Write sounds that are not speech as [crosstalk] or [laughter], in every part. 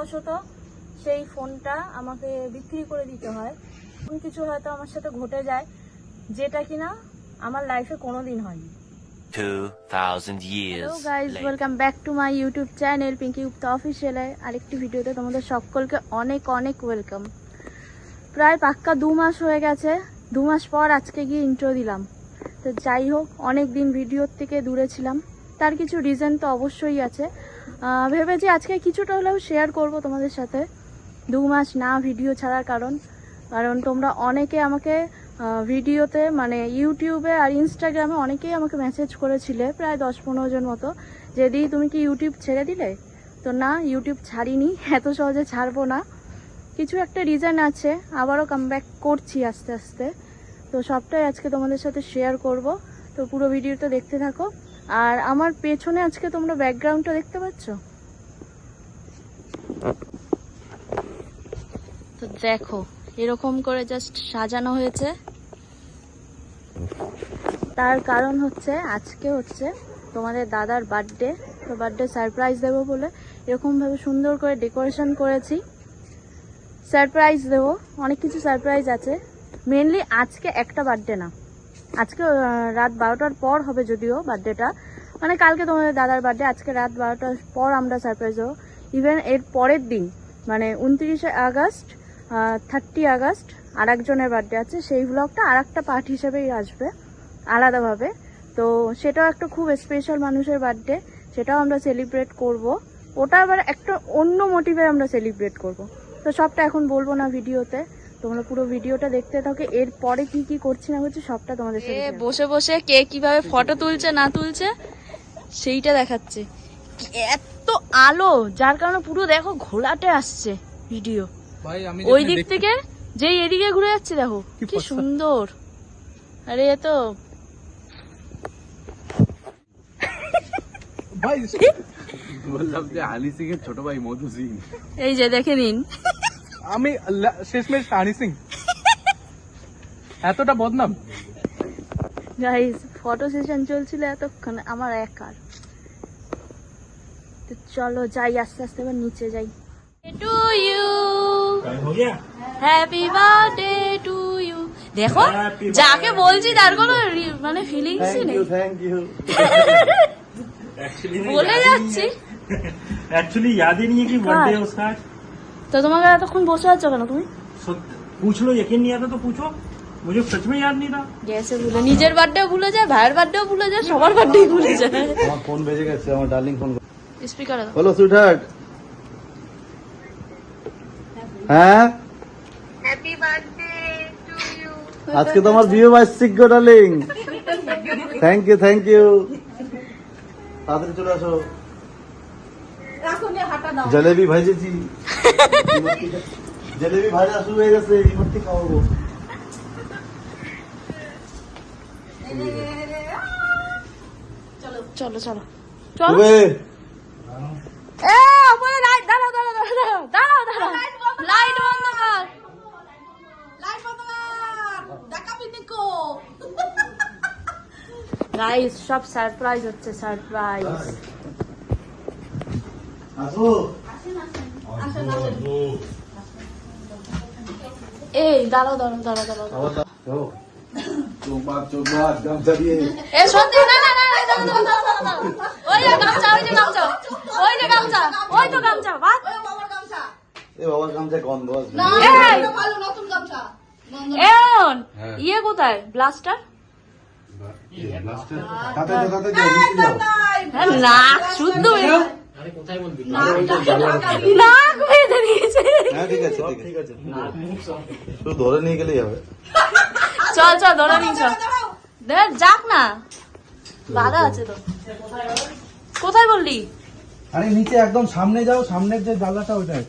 দুর্ভাগ্যবশত সেই ফোনটা আমাকে বিক্রি করে দিতে হয়। এমন কিছু হয়তো আমার সাথে ঘটে যায় যেটা কিনা আমার লাইফে কোনোদিন হয়নি। Hello guys welcome back to my YouTube channel Pinki Gupta অফিসিয়ালে আরেকটি ভিডিওতে তোমাদের সকলকে অনেক অনেক ওয়েলকাম প্রায় পাক্কা দু মাস হয়ে গেছে দু মাস পর আজকে গিয়ে ইন্ট্রো দিলাম। তো যাই হোক অনেক দিন ভিডিওর থেকে দূরে ছিলাম। তার কিছু রিজন তো অবশ্যই আছে। ভেবেছি আজকে কিছুটা হলেও শেয়ার করব তোমাদের সাথে। দু মাস না ভিডিও ছাড়ার কারণ। কারণ তোমরা অনেকে আমাকে ভিডিওতে মানে ইউটিউবে আর ইনস্টাগ্রামে অনেকেই আমাকে মেসেজ করেছিলে, প্রায় দশ পনেরো জন মতো, যে দি, তুমি কি ইউটিউব ছেড়ে দিলে? তো না ইউটিউব ছাড়িনি, এত সহজে ছাড়বো না। কিছু একটা রিজন আছে, আবারও কামব্যাক করছি আস্তে আস্তে। তো সবটাই আজকে তোমাদের সাথে শেয়ার করব। তো পুরো ভিডিওটা দেখতে থাকো। আর আমার পেছনে আজকে তোমরা ব্যাকগ্রাউন্ডটা দেখতে পাচ্ছ? তো দেখো, এরকম করে জাস্ট সাজানো হয়েছে। তার কারণ হচ্ছে, আজকে হচ্ছে তোমাদের দাদার বার্থডে তো বার্থডে সারপ্রাইজ দেবো বলে এরকমভাবে সুন্দর করে ডেকোরেশন করেছি। সারপ্রাইজ দেবো, অনেক কিছু সারপ্রাইজ আছে। মেনলি আজকে একটা বার্থডে না। আজকে রাত বারোটার পর হবে যদিও বার্থডেটা। মানে কালকে তোমাদের দাদার বার্থডে, আজকে রাত বারোটার পর আমরা সারপ্রাইজ হব। ইভেন এর পরের দিন মানে উনত্রিশে আগস্ট থার্টি আগস্ট আর একজনের বার্থডে আছে। সেই ব্লগটা আর একটা পার্ট হিসেবেই আসবে, আলাদাভাবে। তো সেটাও একটা খুব স্পেশাল মানুষের বার্থডে, সেটাও আমরা সেলিব্রেট করব। ওটা আবার একটা অন্য মোটিভে আমরা সেলিব্রেট করব। তো সবটা এখন বলব না ভিডিওতে। তোমরা পুরো ভিডিওটা দেখতে থাকো। এর পরে কি কি করছি না করছি সবটা তোমাদের সাথে বসে বসে কে কীভাবে ফটো তুলছে না তুলছে সেইটা দেখাচ্ছে। এত আলো যার কারণে পুরো দেখো ঘোলাটে আসছে ভিডিও ভাই আমি ওই দিক থেকে যেই এদিকে ঘুরে যাচ্ছে দেখো কি সুন্দর। আরে এ তো ভাই [laughs] বললাম যে হানি সিং এর ছোট ভাই মধু সিং এই যে দেখে নিন। আমি লা- শেষমেশ হানি সিং এতটা বদনাম গাইস ফটো সেশন চলছিল এতক্ষণ আমার একার তো চলো যাই আস্তে আস্তে এবার নিচে যাই to you happy birthday to you দেখো যাকে বলছি তার কোনো রি- মানে ফিলিংসই নেই বলে যাচ্ছি एक्चुअली याद ही नहीं है कि बर्थडे है उसका आज তো তোমাকে এতক্ষণ বসে আছো কেন তুমি सो- पूछ लो यकीन नहीं आता तो पूछो मुझे सच में याद नहीं था গেছে ভুলে নিজের বার্থডেও ভুলে যায় ভাইয়ের বার্থডেও ভুলে যায় সবার বার্থডে ভুলে যায় আমার ফোন বেজে গেছে আমার ডার্লিং ফোন স্পিকারে দাও বলো সুইটহার্ট হ্যাঁ আজকে তোমার বিয়ে বার্ষিক গো darling thank you thank you তাড়াতাড়ি চলে আসো জলেবি ভাজেছি জলেবি ভাজা শুরু হয়ে গেছে ইমর্তি খাওয়াবো। চলো চলো। চলো। লাইট বন্ধ কর। লাইট বন্ধ কর। গাইস সব সারপ্রাইজ হচ্ছে সারপ্রাইজ আসো। এই দাঁড়াও দাঁড়াও দাঁড়াও দাঁড়াও। চোখ বাদ চোখ বাদ গামছা দিয়ে এ সত্যি না না না না, দাঁড়াও দাঁড়াও দাঁড়াও দাঁড়াও ওই যে গামছা ওই যে গামছা। ওই যে গামছা ওই তো গামছা বাদ। এ বাবার গামছা গন্ধ আসবে। এই! এমন ইয়ে কোথায়? ব্লাস্টার তাতে দাও তাতে দাও মিষ্টি দাও নাক নাক বেঁধে নিয়েছে। হ্যাঁ ঠিক আছে ঠিক আছে। শুধু ধরে নিয়ে গেলেই হবে। চল চল ধরে নি চল। দেখ যাক না। বাধা আছে তো। কোথায় বললি? আরে নিচে একদম সামনে যাও সামনের যে জানলাটা ওইটাই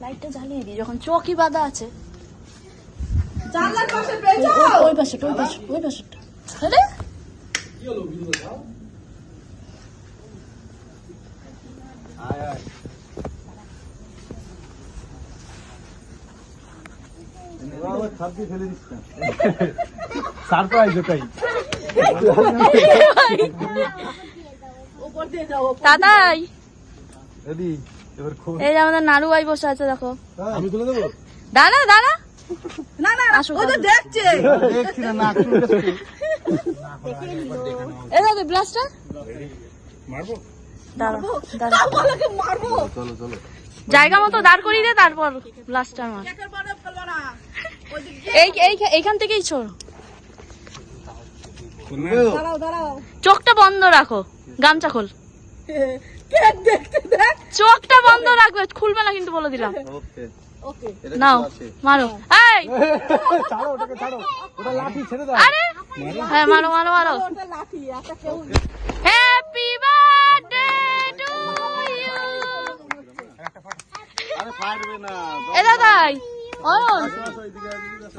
লাইটটা জ্বালিয়ে দি যখন চোখই বাধা আছে। ওই- ওই- ওই পাশে ওই পাশে ওই পাশে। আরে দিয়ে ফেলে দিস না। সারপ্রাইজ ওটাই। দাদাই। রেডি এবার খোল। এই যে আমাদের নাড়ু ভাই বসে আছে দেখো। আমি তুলে দেবো? দাঁড়া দাঁড়া। না না আসো, ও তো আসো। দেখছে। দেখছি না দাদা মারবো? চলো চলো জায়গা মতো দাঁড় করিয়ে দে তারপর ব্লাস্টার মার। এই এই এইখান থেকেই ছোড়। চোখটা বন্ধ রাখো গামছা খোল। কেক দেখতে দেখ? চোখটা বন্ধ রাখবে খুলবে না কিন্তু বলে দিলাম। নাও মারো। এই! [laughs] ছাড়ো ওটাকে ছাড়ো। ওটা লাঠি ছেড়ে দাও। আরে! হ্যাঁ মারো মারো মারো। ওটা লাঠি একটা কেউ হ্যাপি বার্থডে টু ইউ আরে ফাটবে না। এ দাদাই অয়ন।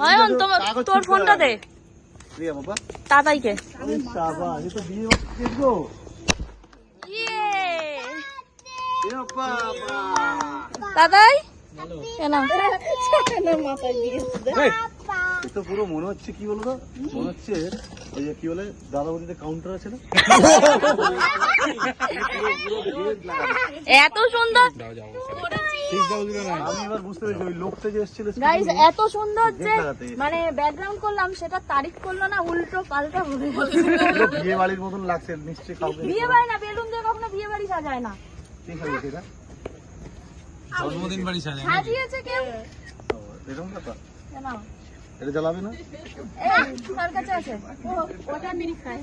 অয়ন তোমার তোর ফোনটা দে। রিয়া বাবা। দাদাইকে। ওই সাবা এ তো বিয়ে বাড়ি গো। ইয়ে বাবা। দাদাই? তো পুরো মনে হচ্ছে কি বলতো? মনে হচ্ছে ওই যে কি বলে কাউন্টার আছে না? এত সুন্দর বুঝতে পেরেছি ওই যে এসেছিল এত সুন্দর যে মানে ব্যাকগ্রাউন্ড করলাম সেটা তারিফ করল না উল্টো পাল্টা বিয়ে বাড়ির মতন লাগছে নিশ্চয়ই বিয়ে বাড়ি না বেলুন দিয়ে কখনো বিয়ে বাড়ি সাজায় না। ঠিক আছে এটা? জন্মদিন বাড়ি সাজে সাজিয়েছে কেউ? এরকম ব্যাপার? কেন? এটা জ্বালাবে না? কার কাছে আছে? ও, ওটা মিনি খায়।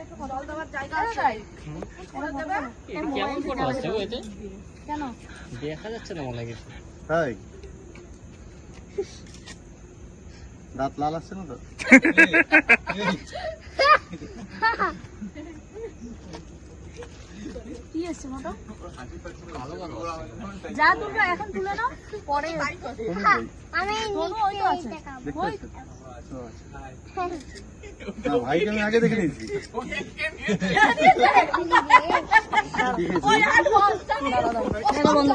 একটু জল দেওয়ার জায়গা আছে। কেমন ফটো আসছে কেন? তাই? দাঁত লাল আসছে না তো? [laughs] কি এসছে যা তুলবে এখন তুলে নাও পরে? ও আচ্ছা। না, ভাইকে আমি আগে দেখে নিয়েছি। বন্ধ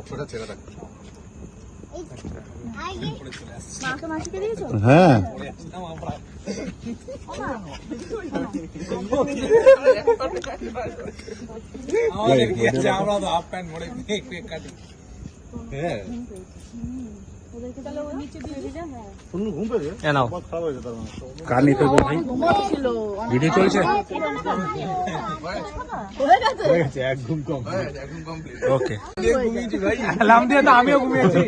সবকটা ছেঁড়া দিয়েছ হ্যাঁ। আমরা হাফ প্যান্ট কাটি হ্যাঁ। শুনুন ঘুম পেয়েছে বহুত খারাপ হয়েছে তার মানে কার নিতে হবে ভাই ছিল ভিডিও চলছে হয়ে গেছে একদম কমপ্লিট ওকে দিয়ে ঘুমিয়েছি ভাই অ্যালার্ম দিয়ে তো আমিও ঘুমিয়েছি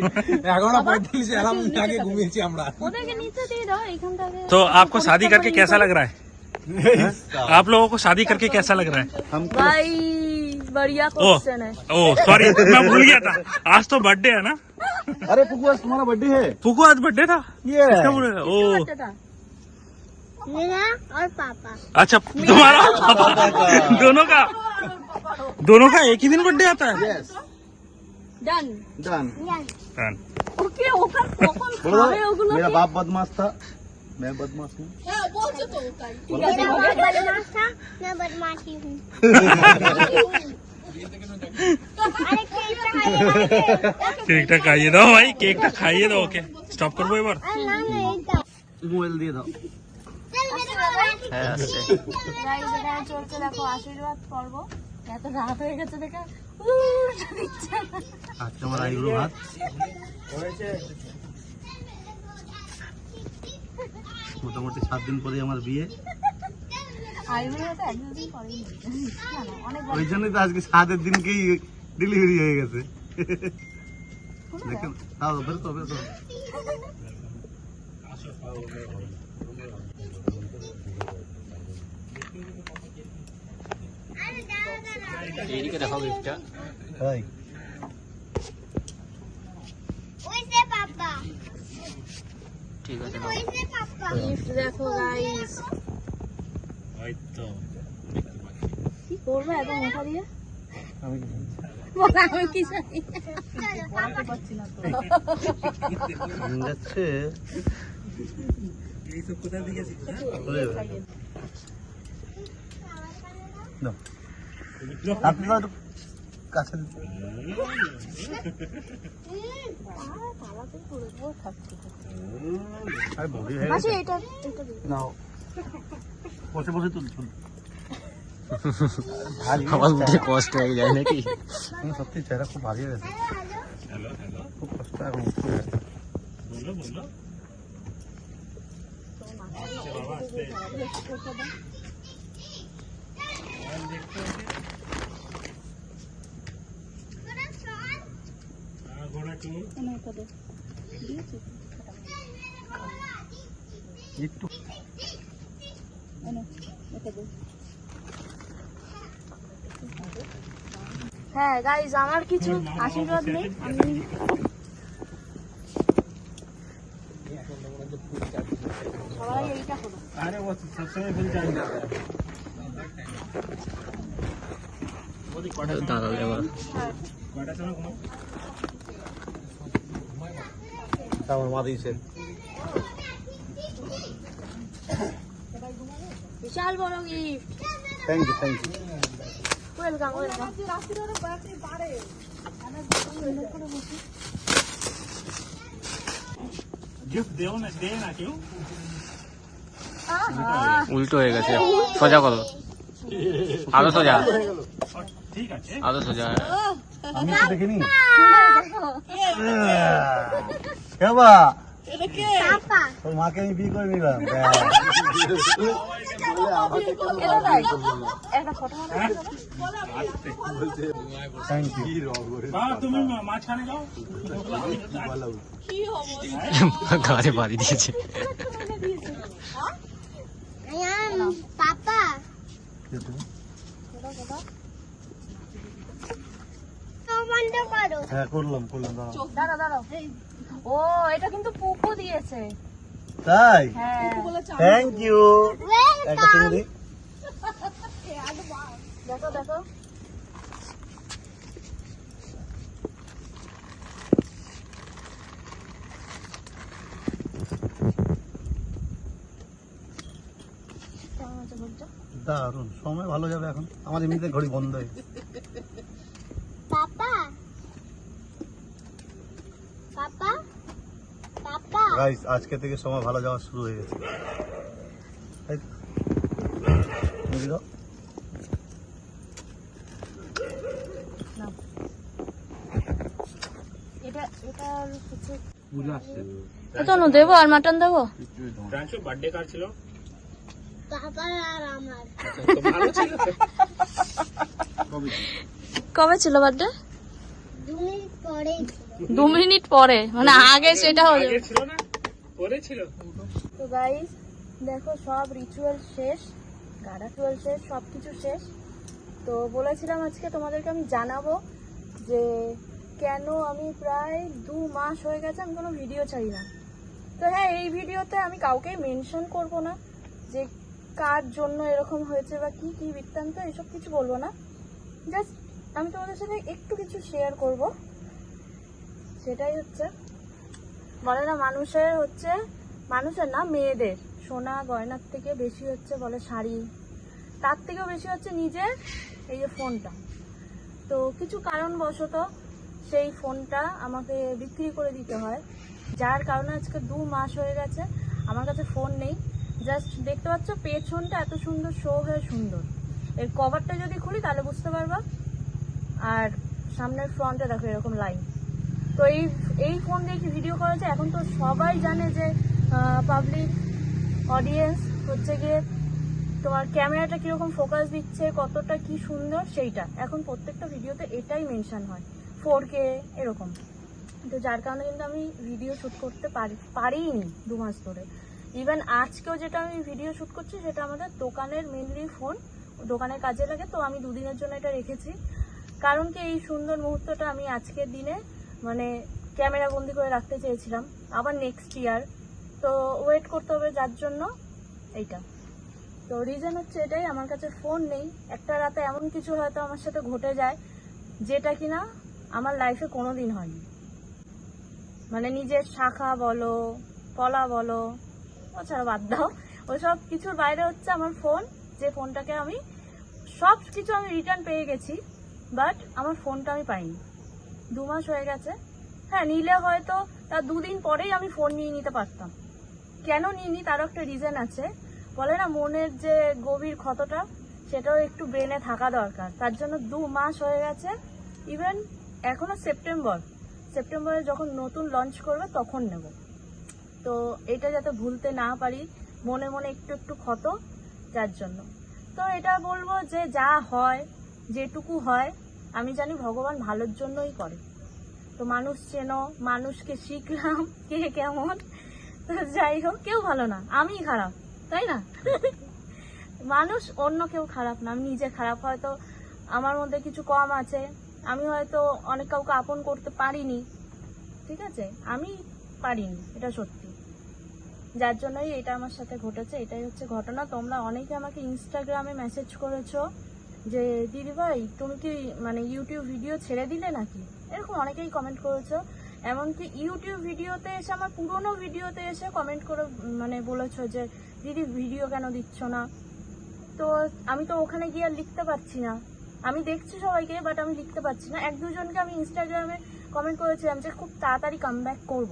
এগারোটা পঁয়তাল্লিশে অ্যালার্ম আগে ঘুমিয়েছি আমরা ওদেরকে নিচে দিয়ে দাও এখান থেকে तो आपको शादी करके कैसा लग रहा है आप लोगों को शादी करके कैसा लग रहा है हम भाई बढ़िया क्वेश्चन है। ओ सॉरी मैं भूल गया था। आज तो बर्थडे है ना? अरे पुकू आज तुम्हारा बर्थडे है। फुकू आज बर्थडे था? ये ओ। मेरा और पापा। अच्छा तुम्हारा पापा? दोनों का? दोनों का एक ही दिन बर्थडे आता है? डन डन डन ओके ओकर मेरा बाप बदमाश था। मैं बदमाश हूँ मेरा बाप बदमाश था मैं बदमाशी हूँ अरे कैसा है কেকটা খাইয়ে দাও ভাই কেকটা খাইয়ে দাও ওকে স্টপ করবো এবার अरे ना नहीं था मोबाइल दिए दाओ चल मेरे बाबा গাইস এখানে চলছে দেখো আশীর্বাদ পর্ব এত রাত হয়ে গেছে দেখে উল্টে দিচ্ছে আজকে আমার আইব্রো ভাত মোটামুটি সাত দিন পরে আমার বিয়ে। ওই জন্যই তো আজকে সাতের দিনকেই ডেলিভারি হয়ে গেছে। দেখেন তাও বেরো তো বেরো তো। তাই ওইসে পাপা। ঠিক আছে ওইসে দেখো গাইস কি করবে এত মোটা দিয়ে? আমি কি জানি? আমি কি জানি? চলো পাপা। ঘুম যাচ্ছে। চলে যাবে। আপনি কাছে আরে বডি হয়ে মাসি গেছে। এটা এটা দিই। নাও। বসে বসে তুল তুল। ভারী আমার হয়ে উঠে কষ্ট হয়ে যায় নাকি? গেছে। সত্যি চেহারা খুব ভারী হয়ে গেছে। খুব কষ্ট এখন উঠতে গেছে। এনে এটা দে। দিয়েছি? একটু। হ্যাঁ গাইজ আমার কিছু আশীর্বাদ নেই। আমি সবার এইটা হলো দাঁড়ালে এবার। আমার মা দিয়েছে বিশাল বড় gift thank you thank you welcome welcome উল্টো হয়ে গেছে। সোজা করো। [laughs] আরও সোজা। আরও সোজা। আমি তো দেখিনি কেবা তোর মাকে আমি বিয়ে করে নিলাম। [laughs] গাড়ি বাড়ি দিয়েছে। পাপা। হ্যাঁ করলাম করলাম দাঁড়াও। দাঁড়াও দাঁড়াও ও এটা কিন্তু পুকু দিয়েছে। তাই? হ্যাঁ। থ্যাংক ইউ একটা [laughs] দেখো দেখো কেমন আছে দারুণ সময় ভালো যাবে এখন। আমার এমনিতে ঘড়ি বন্ধ হয়ে পাপা। পাপা। পাপা। গাইস আজকে থেকে সময় ভালো যাওয়া শুরু হয়ে গেছে। তো? এটা কিছু আসছে। দেবো আর মাটন দেবো। পাপা আর আমার কবে ছিল? বার্থডে? দু মিনিট পরে দু মিনিট পরে মানে আগে সেটা হলো তো গাইস দেখো সব রিচুয়াল শেষ গাড়া টুয়াল শেষ সব কিছু শেষ। তো বলেছিলাম আজকে তোমাদেরকে আমি জানাব যে কেন আমি প্রায় দু মাস হয়ে গেছে আমি কোনো ভিডিও চাই না। তো হ্যাঁ এই ভিডিওতে আমি কাউকেই মেনশন করব না যে কার জন্য এরকম হয়েছে বা কি কি বৃত্তান্ত, এসব কিছু বলব না। জাস্ট আমি তোমাদের সাথে একটু কিছু শেয়ার করব। সেটাই হচ্ছে, বলে না মানুষের হচ্ছে, মানুষের না, মেয়েদের। সোনা গয়নার থেকে বেশি হচ্ছে বলে শাড়ি। তার থেকেও বেশি হচ্ছে নিজের এই যে ফোনটা। তো কিছু কারণবশত সেই ফোনটা আমাকে বিক্রি করে দিতে হয়। যার কারণে আজকে দু মাস হয়ে গেছে, আমার কাছে ফোন নেই। জাস্ট দেখতে পাচ্ছ পেছনটা এত সুন্দর শো হয়ে সুন্দর। এর কভারটা যদি খুলি, তাহলে বুঝতে পারবা। আর সামনের ফ্রন্টে দেখো, এরকম লাইন তো এই এই ফোন দিয়ে কি ভিডিও করা যায়? এখন তো সবাই জানে যে পাবলিক অডিয়েন্স হচ্ছে গিয়ে তোমার ক্যামেরাটা কীরকম ফোকাস দিচ্ছে, কতটা কি সুন্দর, সেইটা। এখন প্রত্যেকটা ভিডিওতে এটাই মেনশান হয়। ফোর কে এরকম। তো যার কারণে কিন্তু আমি ভিডিও শ্যুট করতে পারি, পারিনি দু মাস ধরে। ইভেন আজকেও যেটা আমি ভিডিও শ্যুট করছি, সেটা আমাদের দোকানের মেনলি ফোন দোকানের কাজে লাগে, তো আমি দুদিনের জন্য এটা রেখেছি। কারণ কি, এই সুন্দর মুহূর্তটা আমি আজকের দিনে মানে ক্যামেরা বন্দি করে রাখতে চেয়েছিলাম। আবার নেক্সট ইয়ার তো ওয়েট করতে হবে যার জন্য এইটা। তো রিজন হচ্ছে এটাই, আমার কাছে ফোন নেই। একটা রাতে এমন কিছু হয়তো আমার সাথে ঘটে যায়, যেটা কিনা আমার লাইফে কোনো দিন হয়নি। মানে নিজের শাখা বলো পলা বলো ওছাড়া বাদ দাও। ওসব কিছুর বাইরে হচ্ছে আমার ফোন যে ফোনটাকে আমি, সব কিছু আমি রিটার্ন পেয়ে গেছি বাট আমার ফোনটা আমি পাইনি। দু মাস হয়ে গেছে। হ্যাঁ নিলে হয়তো তার দুদিন পরেই আমি ফোন নিয়ে নিতে পারতাম। কেন নিইনি? তারও একটা রিজন আছে। বলে না, মনের যে গভীর ক্ষতটা, সেটাও একটু ব্রেনে থাকা দরকার। তার জন্য দু মাস হয়ে গেছে। ইভেন এখনও সেপ্টেম্বর সেপ্টেম্বরে যখন নতুন লঞ্চ করবে, তখন নেব। তো এটা যাতে ভুলতে না পারি, মনে মনে একটু একটু ক্ষত, যার জন্য। তো এটা বলব যে যা হয়, যেটুকু হয়, আমি জানি ভগবান ভালোর জন্যই করে। তো মানুষ চেনো, মানুষকে শিখলাম [laughs] কে কেমন। তো যাই হোক, কেউ ভালো না, আমিই খারাপ, তাই না? [laughs] মানুষ অন্য কেউ খারাপ না, আমি নিজে খারাপ। হয়তো আমার মধ্যে কিছু কম আছে, আমি হয়তো অনেক কাউকে আপন করতে পারিনি, ঠিক আছে? আমি পারিনি, এটা সত্যি। যার জন্যই এটা আমার সাথে ঘটেছে, এটাই হচ্ছে ঘটনা। তোমরা অনেকে আমাকে ইনস্টাগ্রামে মেসেজ করেছ যে, দিদি ভাই, তুমি কি মানে ইউটিউব ভিডিও ছেড়ে দিলে নাকি? এরকম অনেকেই কমেন্ট করেছ। এমনকি ইউটিউব ভিডিওতে এসে, আমার পুরনো ভিডিওতে এসে কমেন্ট করে মানে বলেছ যে, দিদি ভিডিও কেন দিচ্ছ না? তো আমি তো ওখানে গিয়ে আর লিখতে পারছি না। আমি দেখছি সবাইকে বাট আমি লিখতে পারছি না। এক দুজনকে আমি ইনস্টাগ্রামে কমেন্ট করেছিলাম যে, খুব তাড়াতাড়ি কাম ব্যাক করব।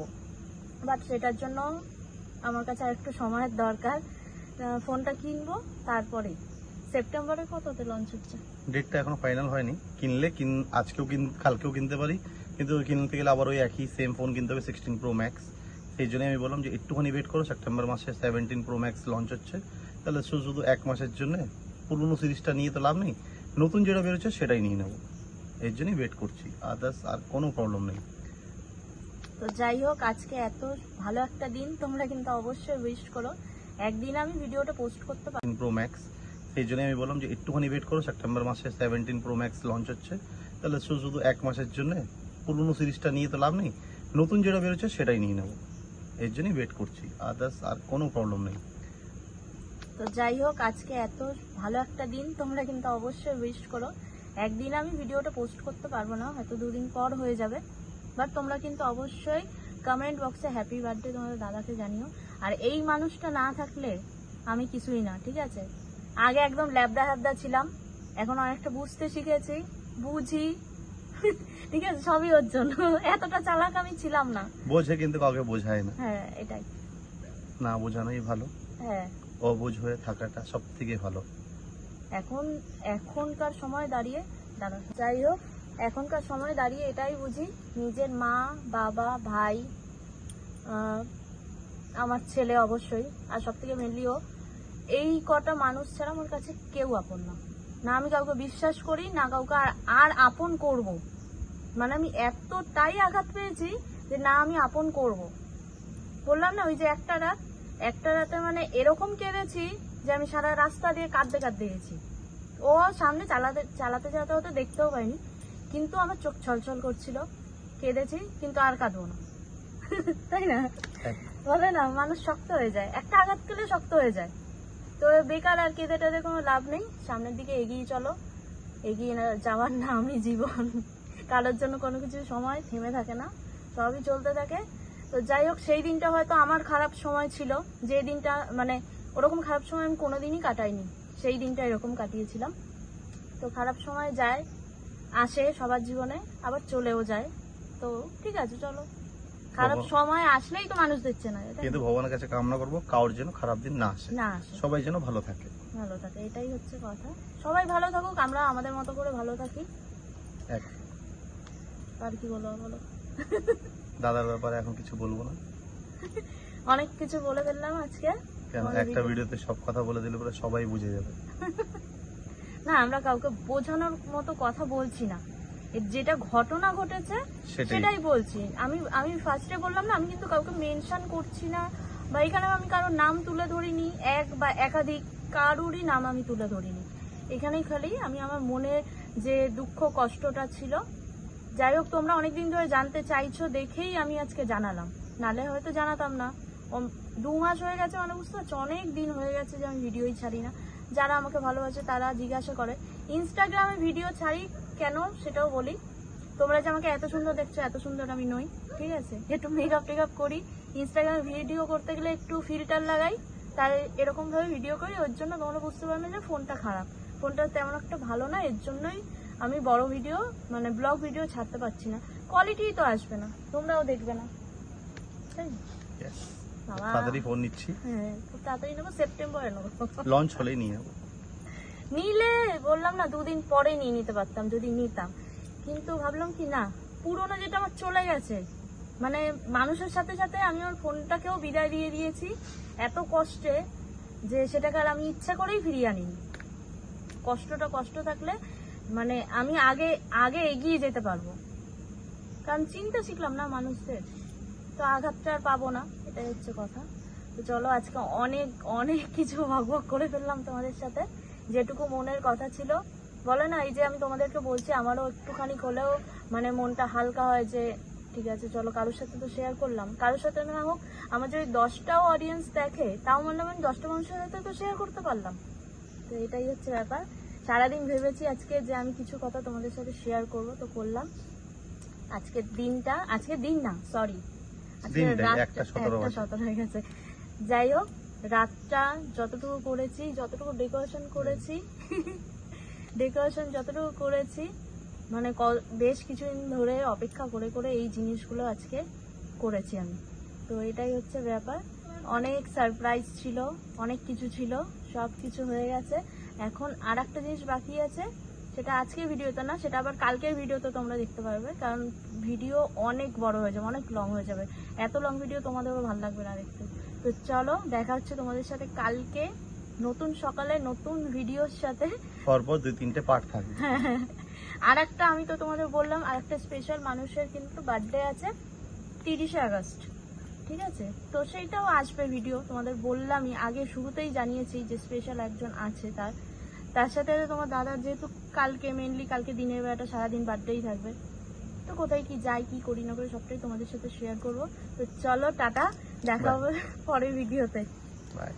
বাট সেটার জন্য আমার কাছে আর একটু সময়ের দরকার। ফোনটা কিনবো, তারপরে। সেপ্টেম্বরে কততে লঞ্চ হচ্ছে? ডেটটা এখনও ফাইনাল হয়নি। কিনলে কিন আজকেও কিন কালকেও কিনতে পারি। কিন্তু কিনতে গেলে আবার ওই একই সেম ফোন কিনতে হবে সিক্সটিন প্রো ম্যাক্স সেই জন্য আমি বললাম যে একটুখানি ওয়েট করো, সেপ্টেম্বর মাসে সেভেন্টিন প্রো ম্যাক্স লঞ্চ হচ্ছে। তাহলে শুধু শুধু এক মাসের জন্য। পুরনো সিরিজটা নিয়ে তো লাভ নেই। নতুন যেটা বেরোচ্ছে সেটাই নিয়ে নেব। এর জন্যই ওয়েট করছি। আদার্স আর কোনো প্রবলেম নেই। তো যাই হোক আজকে এত ভালো একটা দিন তোমরা কিন্তু অবশ্যই উইশ করো। একদিন আমি ভিডিওটা পোস্ট করতে পারি প্রো ম্যাক্স সেই জন্য আমি বললাম যে একটুখানি ওয়েট করো সেপ্টেম্বর মাসে সেভেন্টিন প্রো ম্যাক্স লঞ্চ হচ্ছে। তাহলে শুধু শুধু এক মাসের জন্য পুরনো সিরিজটা নিয়ে তো লাভ নেই নতুন যেটা বেরোচ্ছে সেটাই নিয়ে নেব। এর জন্যই ওয়েট করছি আদার্স আর কোনো প্রবলেম নেই। তো যাই হোক আজকে এত ভালো একটা দিন তোমরা কিন্তু অবশ্যই উইশ করো। একদিন আমি ভিডিওটা পোস্ট করতে পারব না হয়তো দুদিন পর হয়ে যাবে। বাট তোমরা কিন্তু অবশ্যই কমেন্ট বক্সে হ্যাপি বার্থডে তোমাদের দাদাকে জানিও। আর এই মানুষটা না থাকলে আমি কিছুই না ঠিক আছে? আগে একদম ল্যাবদা হ্যাবদা ছিলাম এখন অনেকটা বুঝতে শিখেছি বুঝি। ঠিক আছে? সবই ওর জন্য। এতটা চালাক আমি ছিলাম না। বোঝে কিন্তু কাউকে বোঝায় না। হ্যাঁ এটাই। না বোঝানোই ভালো। হ্যাঁ। অবোঝ হয়ে থাকাটা সব থেকে ভালো। এখন এখনকার সময় দাঁড়িয়ে দাঁড়া যাই হোক এখনকার সময় দাঁড়িয়ে এটাই বুঝি, নিজের মা, বাবা, ভাই আমার ছেলে অবশ্যই, আর সব থেকে মেনলিও এই কটা মানুষ ছাড়া আমার কাছে কেউ আপন না। না আমি কাউকে বিশ্বাস করি, না কাউকে আর আর আপন করব। মানে আমি এতটাই আঘাত পেয়েছি যে না আমি আপন করব। বললাম না, ওই যে একটা রাত, একটা রাতে মানে এরকম কেঁদেছি যে আমি সারা রাস্তা দিয়ে কাঁদতে কাঁদতে গেছি। ও সামনে চালাতে চালাতে চালাতে হতে দেখতেও পাইনি। কিন্তু আমার চোখ ছলছল করছিল। কেঁদেছি কিন্তু আর কাঁদবো না। [laughs] তাই না? বলে না মানুষ শক্ত হয়ে যায়। একটা আঘাত পেলে শক্ত হয়ে যায়। তো বেকার আর কেঁদে টেদে কোনো লাভ নেই। সামনের দিকে এগিয়ে চলো। এগিয়ে না যাওয়ার নামই জীবন। কারোর জন্য কোনো কিছু সময় থেমে থাকে না। সবই চলতে থাকে। তো যাই হোক সেই দিনটা হয়তো আমার খারাপ সময় ছিল। যে দিনটা মানে ওরকম খারাপ সময় আমি কোনোদিনই কাটাইনি। সেই দিনটা এরকম কাটিয়েছিলাম। তো খারাপ সময় যায়। আসে সবার জীবনে আবার চলেও যায়। তো ঠিক আছে চলো। খারাপ সময় আসলেই তো মানুষ দিচ্ছে না কিন্তু ভগবানের কাছে কামনা করব কারোর যেন খারাপ দিন না আসে। না আসে। সবাই যেন ভালো থাকে। ভালো থাকে এটাই হচ্ছে কথা। সবাই ভালো থাকুক আমরা আমাদের মতো করে ভালো থাকি। এক। আর কি বলব বলো? দাদার ব্যাপারে এখন কিছু বলব না? [laughs] অনেক কিছু বলে ফেললাম আজকে। কেন? একটা ভিডিওতে সব কথা বলে দিলে পরে সবাই বুঝে যাবে। [laughs] না আমরা কাউকে বোঝানোর মতো কথা বলছি না। যেটা ঘটনা ঘটেছে সেটাই। বলছি। আমি আমি ফার্স্টে বললাম না আমি কিন্তু কাউকে মেনশন করছি না বা এখানে আমি কারোর নাম তুলে ধরিনি এক বা একাধিক কারোরই নাম আমি তুলে ধরিনি। এখানেই খালি আমি আমার মনের যে দুঃখ কষ্টটা ছিল। যাই হোক তোমরা অনেকদিন ধরে জানতে চাইছো দেখেই আমি আজকে জানালাম। নালে হয়তো জানাতাম না। দু মাস হয়ে গেছে মানে বুঝতে পারছ অনেক দিন হয়ে গেছে যে আমি ভিডিওই ছাড়ি না। যারা আমাকে ভালোবাসে, তারা জিজ্ঞাসা করে। ইনস্টাগ্রামে ভিডিও ছাড়ি কেন সেটাও বলি। তোমরা যে আমাকে এত সুন্দর দেখছ, এত সুন্দর আমি নই, ঠিক আছে? একটু মেকআপ টেকআপ করি ইনস্টাগ্রামে ভিডিও করতে গেলে একটু ফিল্টার লাগাই তাই এরকম ভাবে ভিডিও করি, ওর জন্য তোমরা বুঝতে পারবে যে ফোনটা খারাপ। ফোনটা তেমন একটা ভালো না, এর জন্যই আমি বড় ভিডিও মানে ব্লগ ভিডিও ছাড়তে পারছি না। কোয়ালিটি তো আসবে না, তোমরাও দেখবে না। তাই তাড়াতাড়ি ফোন নিচ্ছি। হ্যাঁ তাড়াতাড়ি নেব সেপ্টেম্বরে নেব। লঞ্চ হলেই নিয়ে যাব নিলে বললাম না দুদিন পরে নিয়ে নিতে পারতাম যদি নিতাম। কিন্তু ভাবলাম কি না পুরোনো যেটা আমার চলে গেছে মানে মানুষের সাথে সাথে আমি ওর ফোনটাকেও বিদায় দিয়ে দিয়েছি এত কষ্টে যে সেটাকে আর আমি ইচ্ছা করেই ফিরিয়ে আনিনি। কষ্টটা কষ্ট থাকলে মানে আমি আগে আগে এগিয়ে যেতে পারব। কারণ চিনতে শিখলাম না মানুষদের তো আঘাতটা আর পাবো না। এটাই হচ্ছে কথা। তো চলো আজকে অনেক অনেক কিছু ভাগ ভাগ করে ফেললাম তোমাদের সাথে। যেটুকু মনের কথা ছিল। বলে না, এই যে আমি তোমাদেরকে বলছি, আমারও একটুখানি হলেও মানে মনটা হালকা হয় যে, ঠিক আছে, চলো কারোর সাথে তো শেয়ার করলাম। কারোর সাথে না হোক, আমার যদি দশটাও অডিয়েন্স দেখে, তাও মনে আমি দশটা মানুষের সাথে তো শেয়ার করতে পারলাম। তো এটাই হচ্ছে ব্যাপার। সারাদিন ভেবেছি আজকে যে আমি কিছু কথা তোমাদের সাথে শেয়ার করব, তো করলাম। আজকের দিনটা, আজকের দিন না সরি একটা সতেরো হয়ে গেছে। যাই হোক রাতটা যতটুকু করেছি যতটুকু ডেকোরেশন করেছি ডেকোরেশন যতটুকু করেছি মানে বেশ কিছুদিন ধরে অপেক্ষা করে করে এই জিনিসগুলো আজকে করেছি আমি। তো এটাই হচ্ছে ব্যাপার। অনেক সারপ্রাইজ ছিল অনেক কিছু ছিল সব কিছু হয়ে গেছে। এখন আর একটা জিনিস বাকি আছে। সেটা আজকের ভিডিওতে না সেটা আবার কালকের ভিডিওতে তোমরা দেখতে পারবে কারণ ভিডিও অনেক বড় হয়ে যাবে অনেক লং হয়ে যাবে। এত লং ভিডিও তোমাদেরও ভালো লাগবে না দেখতে। তো চলো দেখা হচ্ছে তোমাদের সাথে কালকে নতুন সকালে নতুন ভিডিওর সাথে। পরপর দুই তিনটে পার্ট থাকবে। [laughs] আর একটা আমি তো তোমাদের বললাম আর একটা স্পেশাল মানুষের কিন্তু বার্থডে আছে তিরিশে আগস্ট ঠিক আছে? তো সেইটাও আসবে ভিডিও তোমাদের বললামই আগে শুরুতেই জানিয়েছি যে স্পেশাল একজন আছে তার। তার সাথে তোমার দাদার যেহেতু কালকে মেনলি কালকে দিনের বেলাটা সারাদিন বার্থডেই থাকবে তো কোথায় কি যাই কি করি না করি সবটাই তোমাদের সাথে শেয়ার করব। তো চলো টাটা দেখা হবে পরের ভিডিওতে বাই